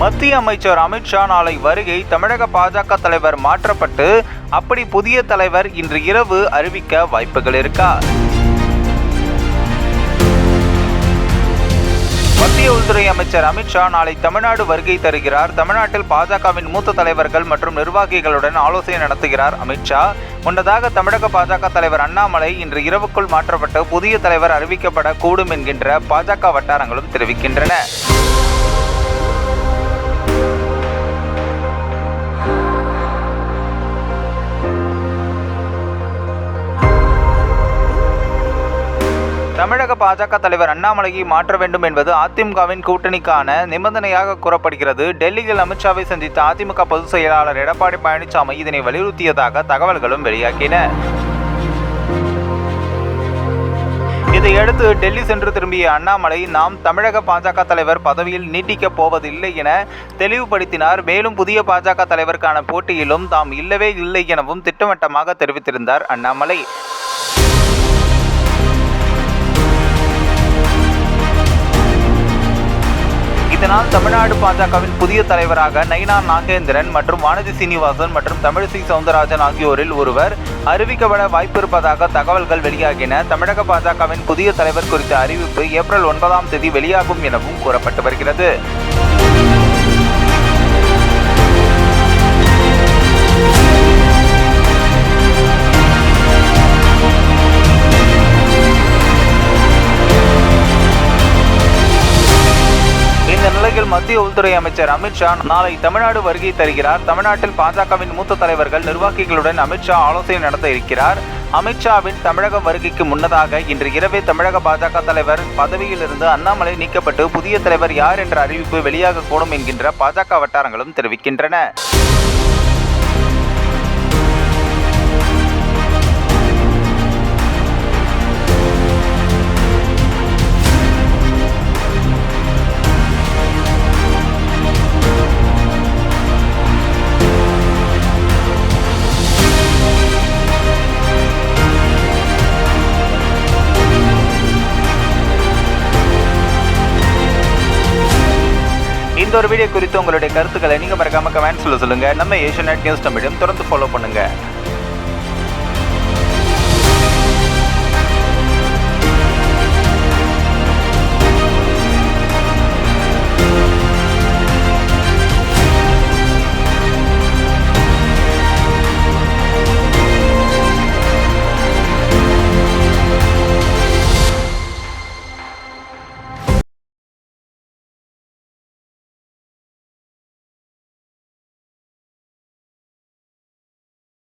மத்திய அமைச்சர் அமித்ஷா நாளை வருகை தமிழக பாஜக தலைவர் மாற்றப்பட்டு அப்படி புதிய தலைவர் இன்று இரவு அறிவிக்க வாய்ப்புகள் இருக்கா? மத்திய உள்துறை அமைச்சர் அமித்ஷா நாளை தமிழ்நாடு வருகை தருகிறார். தமிழ்நாட்டில் பாஜகவின் மூத்த தலைவர்கள் மற்றும் நிர்வாகிகளுடன் ஆலோசனை நடத்துகிறார் அமித்ஷா முன்னதாக தமிழக பாஜக தலைவர் அண்ணாமலை இன்று இரவுக்குள் மாற்றப்பட்டு புதிய தலைவர் அறிவிக்கப்படக்கூடும் என்கின்ற பாஜக வட்டாரங்களும் தெரிவிக்கின்றன. தமிழக பாஜக தலைவர் அண்ணாமலையை மாற்ற வேண்டும் என்பது அதிமுகவின் கூட்டணிக்கான நிபந்தனையாக கூறப்படுகிறது. டெல்லியில் அமித்ஷாவை சந்தித்த அதிமுக பொதுச் செயலாளர் எடப்பாடி பழனிசாமி இதனை வலியுறுத்தியதாக தகவல்களும் வெளியாகின. இதையடுத்து டெல்லி சென்று திரும்பிய அண்ணாமலை நாம் தமிழக பாஜக தலைவர் பதவியில் நீட்டிக்கப் போவதில்லை என தெளிவுபடுத்தினார். மேலும் புதிய பாஜக தலைவருக்கான போட்டியிலும் தாம் இல்லவே இல்லை எனவும் திட்டவட்டமாக தெரிவித்திருந்தார் அண்ணாமலை. இதனால் தமிழ்நாடு பாஜகவின் புதிய தலைவராக நயினா நாகேந்திரன் மற்றும் வானதி சீனிவாசன் மற்றும் தமிழிசை சவுந்தரராஜன் ஆகியோரில் ஒருவர் அறிவிக்கப்பட வாய்ப்பிருப்பதாக தகவல்கள் வெளியாகின. தமிழக பாஜகவின் புதிய தலைவர் குறித்த அறிவிப்பு ஏப்ரல் ஒன்பதாம் தேதி வெளியாகும் எனவும் கூறப்பட்டு வருகிறது. இந்த மத்திய உள்துறை அமைச்சர் அமித்ஷா நாளை தமிழ்நாடு வருகை தருகிறார். தமிழ்நாட்டில் பாஜகவின் மூத்த தலைவர்கள் நிர்வாகிகளுடன் அமித்ஷா ஆலோசனை நடத்த இருக்கிறார். அமித்ஷாவின் தமிழக வருகைக்கு முன்னதாக இன்று இரவே தமிழக பாஜக தலைவர் பதவியிலிருந்து அண்ணாமலை நீக்கப்பட்டு புதிய தலைவர் யார் என்ற அறிவிப்பு வெளியாகக்கூடும் என்கின்ற பாஜக வட்டாரங்களும் தெரிவிக்கின்றன. இந்த வீடியோ குறித்து உங்களுடைய கருத்துக்களை நீங்க மறக்காம கமெண்ட்ஸில் சொல்லுங்க. நம்ம ஏஷியன் நியூஸ் தமிழும் தொடர்ந்து ஃபாலோ பண்ணுங்க.